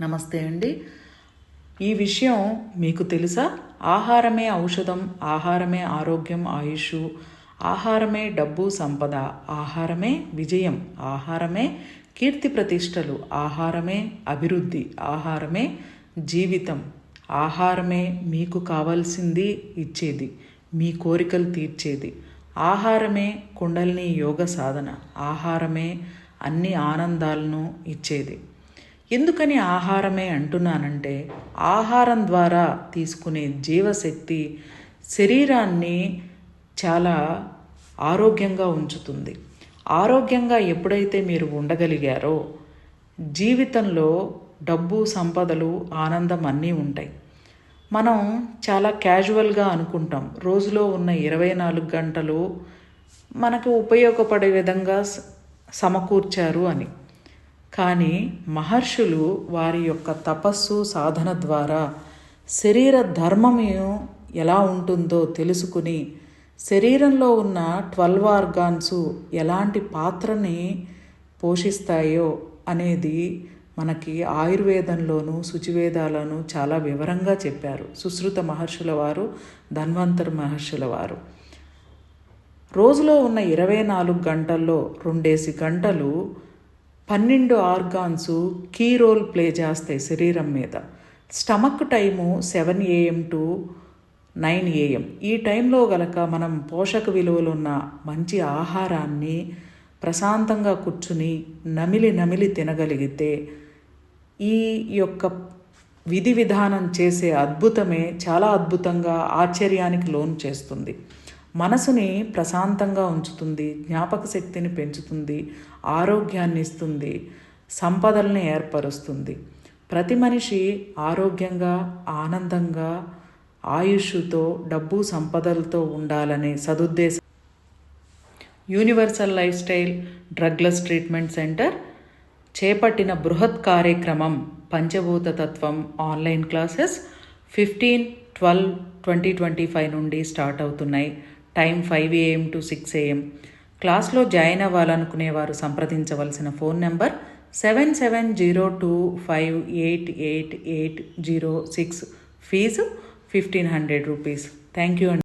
నమస్తే అండి. ఈ విషయం మీకు తెలుసా? ఆహారమే ఔషధం ఆహారమే ఆరోగ్యం ఆయుష్ ఆహారమే డబ్బు సంపద ఆహారమే విజయం ఆహారమే కీర్తి ప్రతిష్టలు ఆహారమే అభివృద్ధి ఆహారమే జీవితం ఆహారమే మీకు కావాల్సింది ఇచ్చేది మీ కోరికలు తీర్చేది. ఆహారమే కుండల్ని యోగ సాధన ఆహారమే అన్ని ఆనందాలను ఇచ్చేది. ఎందుకని ఆహారమే అంటున్నానంటే ఆహారం ద్వారా తీసుకునే జీవశక్తి శరీరాన్ని చాలా ఆరోగ్యంగా ఉంచుతుంది. ఆరోగ్యంగా ఎప్పుడైతే మీరు ఉండగలిగారో జీవితంలో డబ్బు సంపదలు ఆనందం అన్నీ ఉంటాయి. మనం చాలా క్యాజువల్గా అనుకుంటాం రోజులో ఉన్న ఇరవై నాలుగు గంటలు మనకు ఉపయోగపడే విధంగా సమకూర్చారు అని. కానీ మహర్షులు వారి యొక్క తపస్సు సాధన ద్వారా శరీర ధర్మము ఎలా ఉంటుందో తెలుసుకుని శరీరంలో ఉన్న ట్వెల్వ్ ఆర్గాన్స్ ఎలాంటి పాత్రని పోషిస్తాయో అనేది మనకి ఆయుర్వేదంలోను శుచివేదాలను చాలా వివరంగా చెప్పారు. సుశ్రుత మహర్షుల వారు ధన్వంతర్ మహర్షుల వారు. రోజులో ఉన్న ఇరవై నాలుగు గంటల్లో రెండేసి గంటలు పన్నెండు ఆర్గాన్స్ కీ రోల్ ప్లే చేస్తాయి శరీరం మీద. Stomach time seven AM to nine AM. ఈ టైంలో గలక మనం పోషక విలువలు ఉన్న మంచి ఆహారాన్ని ప్రశాంతంగా కూర్చుని నమిలి నమిలి తినగలిగితే ఈ యొక్క విధి విధానం చేసే అద్భుతమే చాలా అద్భుతంగా ఆశ్చర్యానికి లోన్ చేస్తుంది. మనసుని ప్రశాంతంగా ఉంచుతుంది జ్ఞాపక శక్తిని పెంచుతుంది ఆరోగ్యాన్ని ఇస్తుంది సంపదల్ని ఏర్పరుస్తుంది. ప్రతి మనిషి ఆరోగ్యంగా ఆనందంగా ఆయుష్తో డబ్బు సంపదలతో ఉండాలనే సదుద్దేశం. Universal life style drugless treatment centre చేపట్టిన బృహత్ కార్యక్రమం పంచభూత తత్వం online classes fifteen twelve twenty twenty five నుండి స్టార్ట్ అవుతున్నాయి. Time five AM to six AM. క్లాస్లో జాయిన్ అవ్వాలనుకునేవారు సంప్రదించవలసిన phone number seven seven zero two five eight eight eight zero six. Fee fifteen hundred rupees. Thank you అండి.